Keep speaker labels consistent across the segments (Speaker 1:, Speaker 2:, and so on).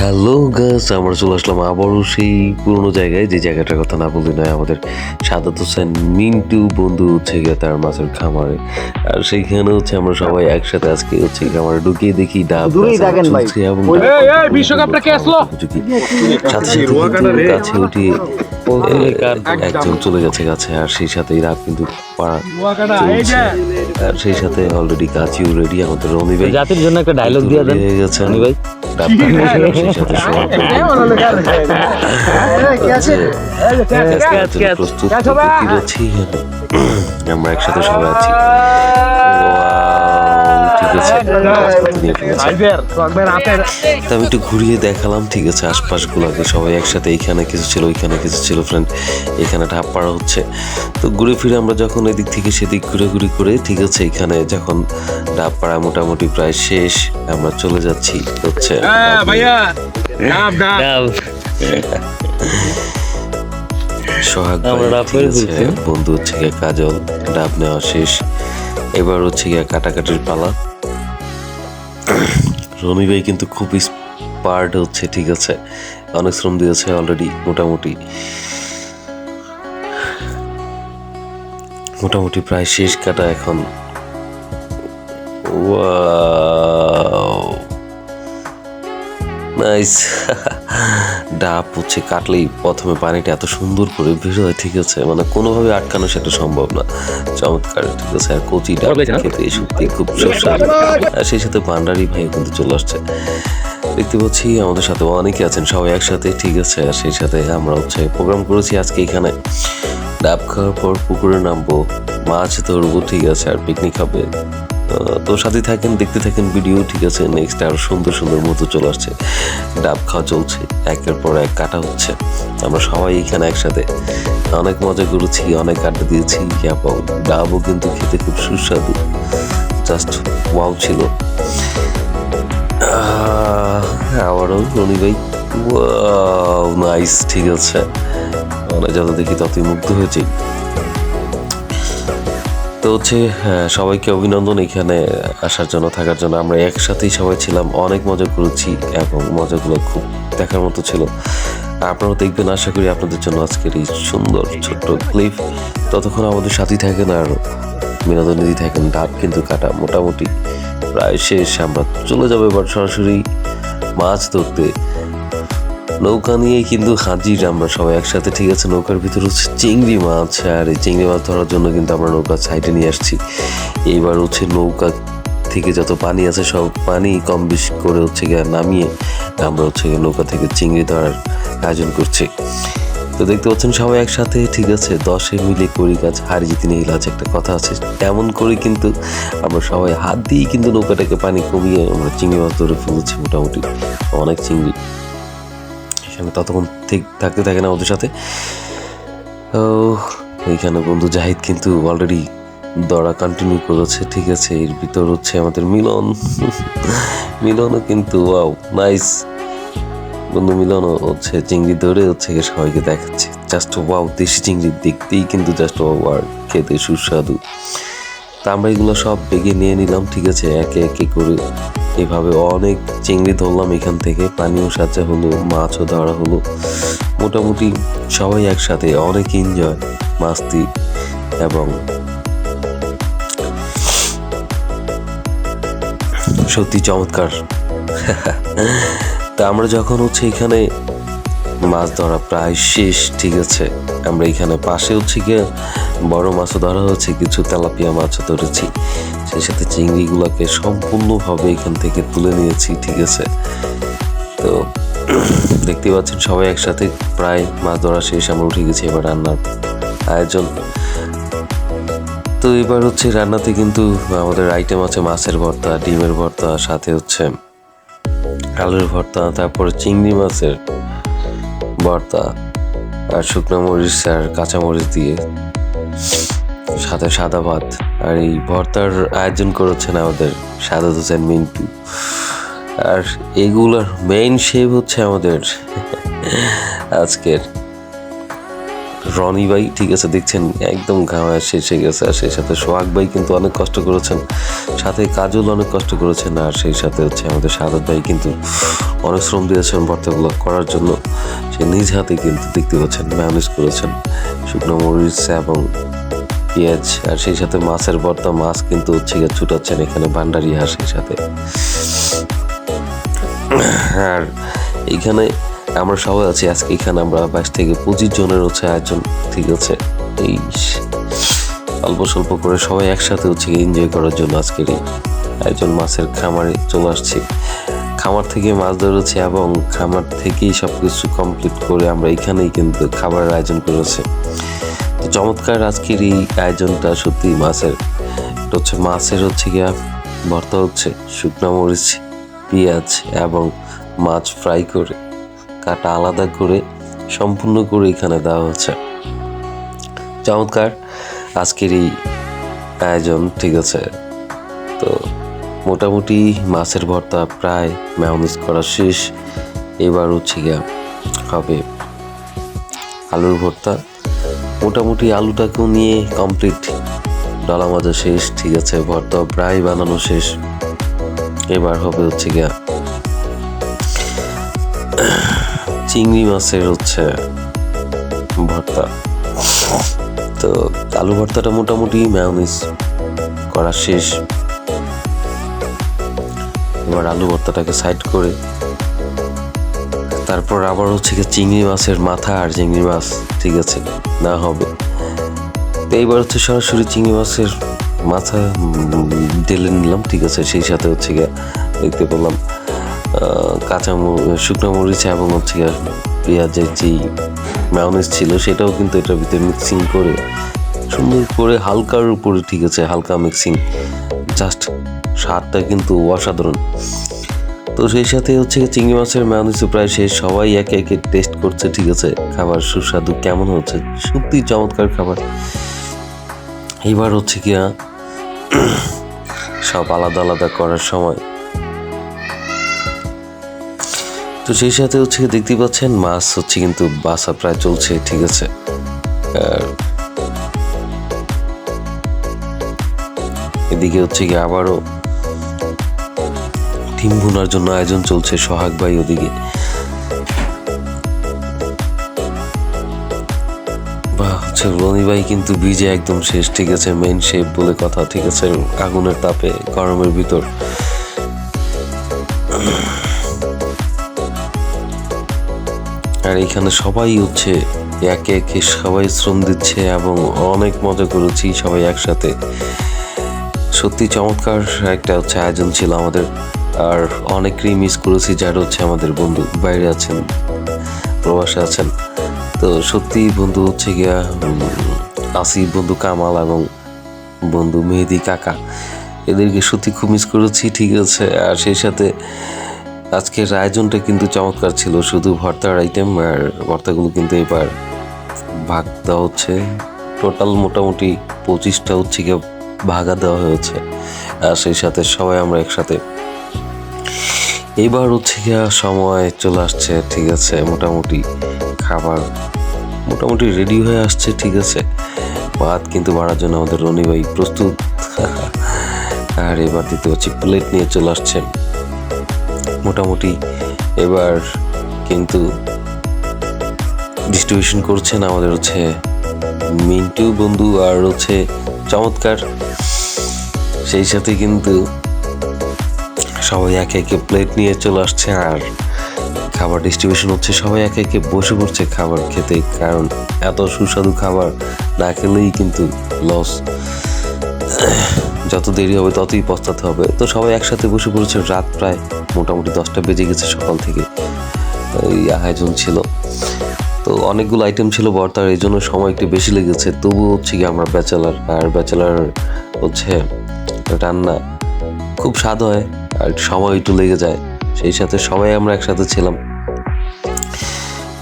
Speaker 1: Hello গাছ আমরা চলে আসলাম আবারও সেই পুরোনো জায়গায় যে জায়গাটার কথা না বলতে নয় আমাদের সাদাত হোসেন মিন্টু বন্ধু হচ্ছে গিয়ে তার মাছের খামারে। আর সেইখানে হচ্ছে আমরা সবাই একসাথে আজকে হচ্ছে খামারে ঢুকিয়ে দেখি ডাব
Speaker 2: বিশ্বকাপটা কে আসলো?
Speaker 1: সাথে সাথে কাছে উঠিয়ে এ, একজন চলে গেছে গাছে আর সেই সাথে রাত কিন্তু আর সেই সাথে অলরেডি কাচিও রেডি আমাদের রনি ভাই
Speaker 3: জাতির জন্য একটা ডায়লগ দিয়ে দেন।
Speaker 1: হয়ে গেছে।
Speaker 3: রনি ভাই।
Speaker 1: আমরা একসাথে সবাই আছি তো আমি একটু ঘুরিয়ে দেখালাম ঠিক আছে? আশপাশগুলোকে সবাই একসাথে এইখানে কিছু ছিল ওইখানে কিছু ছিল ফ্রেন্ড এখানে ঢাপ পাড়া হচ্ছে। তো ঘুরে ফিরে আমরা যখন এদিক থেকে সেদিক ঘুরে ঘুরে করে ঠিক আছে এখানে যখন ঢাপ পাড়া মোটামুটি প্রায় শেষ আমরা চলে যাচ্ছি হচ্ছে
Speaker 2: ভাইয়া ডাব ডাব।
Speaker 3: ডাব।
Speaker 1: সোহাগ
Speaker 3: ডাব।
Speaker 1: বন্ধু হচ্ছে গিয়ে কাজল ডাব নেওয়া শেষ। এবার হচ্ছে গিয়ে কাটাকাটির পালা। রনি ভাই কিন্তু খুব স্পার্ট হচ্ছে, ঠিক আছে? অনেক শ্রম দিয়েছে অলরেডি মোটামুটি। মোটামুটি প্রায় শেষ কাটা এখন। নাইস ডাব হচ্ছে কাটলেই প্রথমে পানিটা এত সুন্দর করে বের হয় ঠিক আছে? মানে কোনোভাবে আটকানো সেটা সম্ভব না। চমৎকার ঠিক আছে? আর কচি ডাব খেতে সত্যি খুব সুস্বাদু। আর সেই সাথে ভান্ডারি ভাই কিন্তু চলে আসছে। দেখতে পাচ্ছি আমাদের সাথে অনেকে আছেন সবাই একসাথে ঠিক আছে? আর সেই সাথে আমরা হচ্ছে প্রোগ্রাম করেছি আজকে এখানে। ডাব খাওয়ার পর পুকুরে নামবো মাছ ধরবো ঠিক আছে? আর পিকনিক হবে। তো সাথে থাকেন, দেখতে থাকেন ভিডিও ঠিক আছে? নেক্সট আর সুন্দর সুন্দর মতো চলে আসছে। ডাব খাওয়া চলছে, একের পর এক কাটা হচ্ছে। আমরা সবাই এখানে একসাথে। অনেক মজা করেছি, অনেক আড্ডা দিয়েছি, এবং ডাবও কিন্তু খেতে খুব সুস্বাদু। জাস্ট ওয়াও ছিল। আবারও রনি ভাই নাইস ঠিক আছে। মানে যত দেখি ততই মুগ্ধ হয়েছি। তো হচ্ছে হ্যাঁ, সবাইকে অভিনন্দন এখানে আসার জন্য থাকার জন্য। আমরা একসাথেই সবাই ছিলাম অনেক মজা করেছি এবং মজাগুলো খুব দেখার মতো ছিল। আপনারাও দেখবেন আশা করি আপনাদের জন্য আজকের এই সুন্দর ছোট্ট ক্লিপ ততক্ষণ আমাদের সাথেই থাকেন আর বিনোদন নিধি থাকেন ডাব কিন্তু কাটা মোটামুটি। প্রায় শেষ আমরা চলে যাব এবার সরাসরি মাছ ধরতে। নৌকা নিয়ে কিন্তু হাজির আমরা সবাই একসাথে, ঠিক আছে, নৌকার ভিতরে হচ্ছে চিংড়ি মাছ, আর এই চিংড়ি মাছ ধরার জন্য কিন্তু আমরা নৌকা সাইডে নিয়ে আসছি। এইবার হচ্ছে নৌকা থেকে যত পানি আছে, সব পানি কম বেশি করে হচ্ছে গিয়ে নামিয়ে আমরা হচ্ছে গিয়ে নৌকা থেকে চিংড়ি ধরার আয়োজন করছি। তো দেখতে পাচ্ছেন সবাই একসাথে, ঠিক আছে, দশে মিলে করি কাজ। হারি জিতি নেই আছে একটা কথা আছে, তেমন করে কিন্তু আমরা সবাই হাত দিয়েই কিন্তু নৌকাটাকে পানি কমিয়ে আমরা চিংড়ি মাছ ধরে ফেলেছি মোটামুটি, অনেক চিংড়ি। এখানে ততক্ষণ ঠিক থাকতে থাকে না ওদের সাথে। ও এইখানে বন্ধু জাহিদ কিন্তু অলরেডি দড়া কন্টিনিউ করেছে, ঠিক আছে? এর ভিতর হচ্ছে আমাদের মিলন। মিলনও কিন্তু ওয়াও নাইস বন্ধু মিলনও হচ্ছে চিংড়ি ধরে হচ্ছে সবাইকে দেখাচ্ছে। জাস্ট ওয়াও দেশি চিংড়ি দেখতেই কিন্তু জাস্ট ওয়াও আর খেতে সুস্বাদু। তা আমরা এগুলো সব বেগে নিয়ে নিলাম, ঠিক আছে? একে একে করে এভাবে অনেক চিংড়ি ধরলাম এখান থেকে। পানিও সাজা হলো, মাছও ধরা হলো। মোটামুটি সবাই একসাথে, অনেক এনজয় মাস্তি এবং সত্যি চমৎকার। তা আমরা যখন হচ্ছে এখানে মাছ ধরা প্রায় শেষ, ঠিক আছে। আমরা এখানে পাশে হচ্ছে গিয়ে বড় মাছও ধরা হচ্ছে কিছু তেলাপিয়া মাছও ধরেছি। সেই সাথে চিংড়িগুলোকে সম্পূর্ণভাবে এখান থেকে তুলে নিয়েছি, ঠিক আছে। তো দেখতে পাচ্ছেন সবাই একসাথে প্রায় মাছ ধরা শেষ, আমরা উঠে গেছি এবার রান্নার আয়োজন। তো এবার হচ্ছে রান্নাতে কিন্তু আমাদের আইটেম আছে মাছের ভর্তা, ডিমের ভর্তা, সাথে হচ্ছে আলুর ভর্তা, তারপরে চিংড়ি মাছের ভর্তা আর শুকনো মরিচ আর কাঁচা মরিচ দিয়ে, সাথে সাদা ভাত। আর এই ভর্তার আয়োজন করেছেন আমাদের সাদা হোসেন মিন্টু। আর এগুলোর মেইন শেপ হচ্ছে আমাদের আজকের রনি ভাই, ঠিক আছে, দেখছেন, একদম ঘামায় শেষ হয়ে গেছে, আর সেই সাথে সোহাগ ভাই কিন্তু অনেক কষ্ট করেছেন। সাথে কাজল অনেক কষ্ট করেছেন, আর সেই সাথে হচ্ছে আমাদের সাদাত ভাই কিন্তু অনেক শ্রম দিয়েছেন ভর্তাগুলো করার জন্য। সে নিজ হাতে কিন্তু দেখতে পাচ্ছেন, ম্যানেজ করেছেন শুকনো মরিচ এবং পেঁয়াজ, আর সেই সাথে মাছের ভর্তা, মাছ কিন্তু হচ্ছে গিয়ে ছুটাচ্ছেন এখানে ভান্ডারি হাঁস সেই সাথে। আর এইখানে আমরা সবাই আছি, আজকে এখানে আমরা বাইশ থেকে পঁচিশ জনের হচ্ছে আয়োজন ঠিক আছে। এই অল্প স্বল্প করে সবাই একসাথে হচ্ছে এনজয় করার জন্য আজকের এই আয়োজন মাছের খামারে চলে আসছি। খামার থেকে মাছ ধরেছি এবং খামার থেকেই সব কিছু কমপ্লিট করে আমরা এখানেই কিন্তু খাবারের আয়োজন করেছি। তো চমৎকার আজকের এই আয়োজনটা সত্যি মাছের হচ্ছে মাছের হচ্ছে গিয়া ভর্তা হচ্ছে শুকনো মরিচ, পেঁয়াজ এবং মাছ ফ্রাই করে। কাটা আলাদা করে, সম্পূর্ণ করে এখানে দেওয়া হচ্ছে। চমৎকার আজকের এই আয়োজন, ঠিক আছে? তো মোটামুটি মাছের ভর্তা প্রায় ম্যানেজ করা শেষ। এবার হচ্ছে গিয়া হবে আলুর ভর্তা। মোটামুটি আলুটাকেও নিয়ে কমপ্লিট ডালা মাজা শেষ, ঠিক আছে? ভর্তা প্রায় বানানো শেষ। এবার হবে হচ্ছে গিয়া চিংড়ি মাছের হচ্ছে ভর্তা। তো আলু ভর্তাটা মোটামুটি ম্যায়োনিজ করা শেষ। এবার আলু ভর্তাটাকে সাইড করে। তারপর আবার হচ্ছে গিয়ে চিংড়ি মাছের মাথা আর চিংড়ি মাছ, ঠিক আছে, না হবে। তো এইবার হচ্ছে সরাসরি চিংড়ি মাছের মাথা ঢেলে নিলাম, ঠিক আছে, সেই সাথে হচ্ছে গিয়ে দেখতে পেলাম। কাঁচা শুকনো মরিচ এবং হচ্ছে পেঁয়াজের যেই ম্যায়োনিজ ছিল, সেটাও কিন্তু এটার ভিতরে মিক্সিং করে সুন্দর করে হালকার উপরে ঠিক আছে, হালকা মিক্সিং জাস্ট স্বাদটা কিন্তু অসাধারণ। তো সেই সাথে হচ্ছে চিংড়ি মাছের ম্যায়োনিজ প্রায় শেষ, সবাই একে একে টেস্ট করছে, ঠিক আছে, খাবার সুস্বাদু কেমন হচ্ছে, সত্যি চমৎকার খাবার। এইবার হচ্ছে কি সব আলাদা আলাদা করার সময় তো সেই সাথে হচ্ছে দেখতে পাচ্ছেন, মাছ হচ্ছে কিন্তু বাসা প্রায় চলছে, ঠিক আছে। আর এদিকে হচ্ছে গিয়ে আবারও ডিম ভুনার জন্য আয়োজন চলছে সোহাগ ভাই ওদিকে। বা হচ্ছে রনি ভাই কিন্তু বিজে একদম শেষ, ঠিক আছে মেন শেপ বলে কথা, ঠিক আছে, আগুনের তাপে, গরমের ভিতর। আর এখানে সবাই হচ্ছে একে একে সবাই শ্রম দিচ্ছে এবং অনেক মজা করেছি সবাই একসাথে। সত্যি চমৎকার একটা হচ্ছে আয়োজন ছিল আমাদের। আর অনেকেই মিস করেছি যারা হচ্ছে আমাদের বন্ধু, বাইরে আছেন, প্রবাসে আছেন। তো সত্যি বন্ধু হচ্ছে গিয়া আসিফ বন্ধু কামাল এবং বন্ধু মেহেদি কাকা। এদেরকে সত্যি খুব মিস করেছি, ঠিক আছে। আর সেই সাথে আজকের আয়োজনটা কিন্তু চমৎকার ছিল, শুধু ভর্তার আইটেম আর ভর্তাগুলো কিন্তু এবার ভাগ দেওয়া হচ্ছে। টোটাল মোটামুটি পঁচিশটা হচ্ছে গিয়ে ভাগা দেওয়া হয়েছে। আর সেই সাথে সবাই আমরা একসাথে এবার হচ্ছে গিয়া সময় চলে আসছে, ঠিক আছে, মোটামুটি খাবার মোটামুটি রেডি হয়ে আসছে, ঠিক আছে। ভাত কিন্তু বাড়ার জন্য আমাদের রনি ভাই প্রস্তুত। আর এবার দিতে হচ্ছে প্লেট নিয়ে চলে আসছে। মোটামুটি। এবার কিন্তু ডিস্ট্রিবিউশন করছেন আমাদের হচ্ছে মিন্টু বন্ধু আর হচ্ছে চমৎকার। সেই সাথে কিন্তু সবাই একে একে প্লেট নিয়ে চলে আসছে আর খাবার ডিস্ট্রিবিউশন হচ্ছে, সবাই একে একে বসে পড়ছে খাবার খেতে, কারণ এত সুস্বাদু খাবার না খেলেই কিন্তু লস যত দেরি হবে ততই পস্তাতে হবে। তো সবাই একসাথে বসে পড়েছে। রাত প্রায় মোটামুটি দশটা বেজে গেছে সকাল থেকে। এই আয়োজন ছিল। তো অনেকগুলো আইটেম ছিল বর্তার, এই জন্য সময় একটু বেশি লেগেছে। তবু হচ্ছে কি আমরা ব্যাচেলার আর ব্যাচেলার হচ্ছে রান্না। খুব স্বাদ হয়, আর সময় একটু লেগে যায়। সেই সাথে সবাই আমরা একসাথে ছিলাম।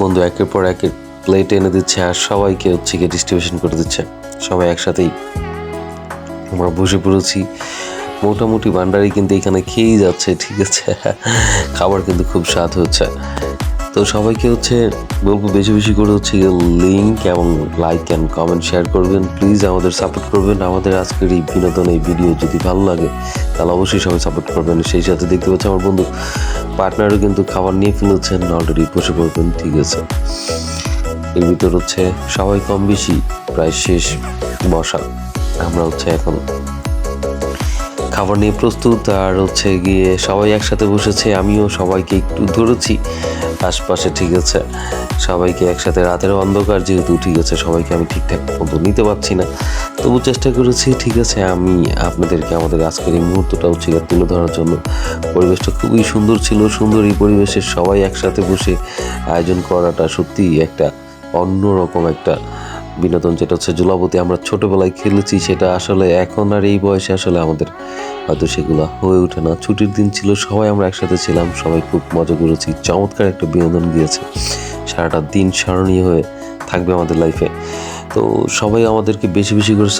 Speaker 1: বন্ধু একের পর একের প্লেট এনে দিচ্ছে, আর সবাইকে হচ্ছে গিয়ে ডিস্ট্রিবিউশন করে দিচ্ছে। সবাই একসাথেই। আমরা বসে পড়েছি। মোটামুটি ভান্ডারি কিন্তু এখানে খেয়েই যাচ্ছে, ঠিক আছে? খাবার কিন্তু খুব স্বাদ হচ্ছে। তো সবাইকে হচ্ছে বলব বেশি বেশি করে হচ্ছে লিঙ্ক এবং লাইক অ্যান্ড কমেন্ট শেয়ার করবেন। প্লিজ আমাদের সাপোর্ট করবেন। আমাদের আজকের এই বিনোদন, এই ভিডিও যদি ভালো লাগে, তাহলে অবশ্যই সবাই সাপোর্ট করবেন। সেই সাথে দেখতে পাচ্ছি আমার বন্ধু পার্টনারও কিন্তু খাবার নিয়ে ফেলেছেন অলরেডি বসে পড়বেন, ঠিক আছে? এর ভিতর হচ্ছে সবাই কম বেশি, প্রায় শেষ বসা। আমরা হচ্ছে এখন খাবার নিয়ে প্রস্তুত আর হচ্ছে গিয়ে সবাই একসাথে বসেছে, আমিও সবাইকে একটু ধরেছি। আশপাশে ঠিক আছে, সবাইকে একসাথে রাতের অন্ধকার যেহেতু ঠিক আছে, সবাইকে আমি ঠিকঠাক মতো নিতে পারছি না। তবু চেষ্টা করেছি, ঠিক আছে, আমি আপনাদেরকে আমাদের আজকের এই মুহূর্তটা হচ্ছে তুলে ধরার জন্য। পরিবেশটা খুবই সুন্দর ছিল, সুন্দর এই পরিবেশে সবাই একসাথে বসে আয়োজন করাটা সত্যিই একটা অন্যরকম একটা বিনোদন যেটা হচ্ছে জুলাবতী, আমরা ছোটোবেলায় খেলেছি, সেটা আসলে এখন আর এই বয়সে আসলে আমাদের হয়তো সেগুলো হয়ে ওঠে না। ছুটির দিন ছিল, সবাই আমরা একসাথে ছিলাম, সবাই খুব মজা করেছি। চমৎকার একটা বিনোদন গিয়েছে। সারাটা দিন স্মরণীয় হয়ে থাকবে আমাদের লাইফে তো সবাই আমাদেরকে বেশি বেশি করে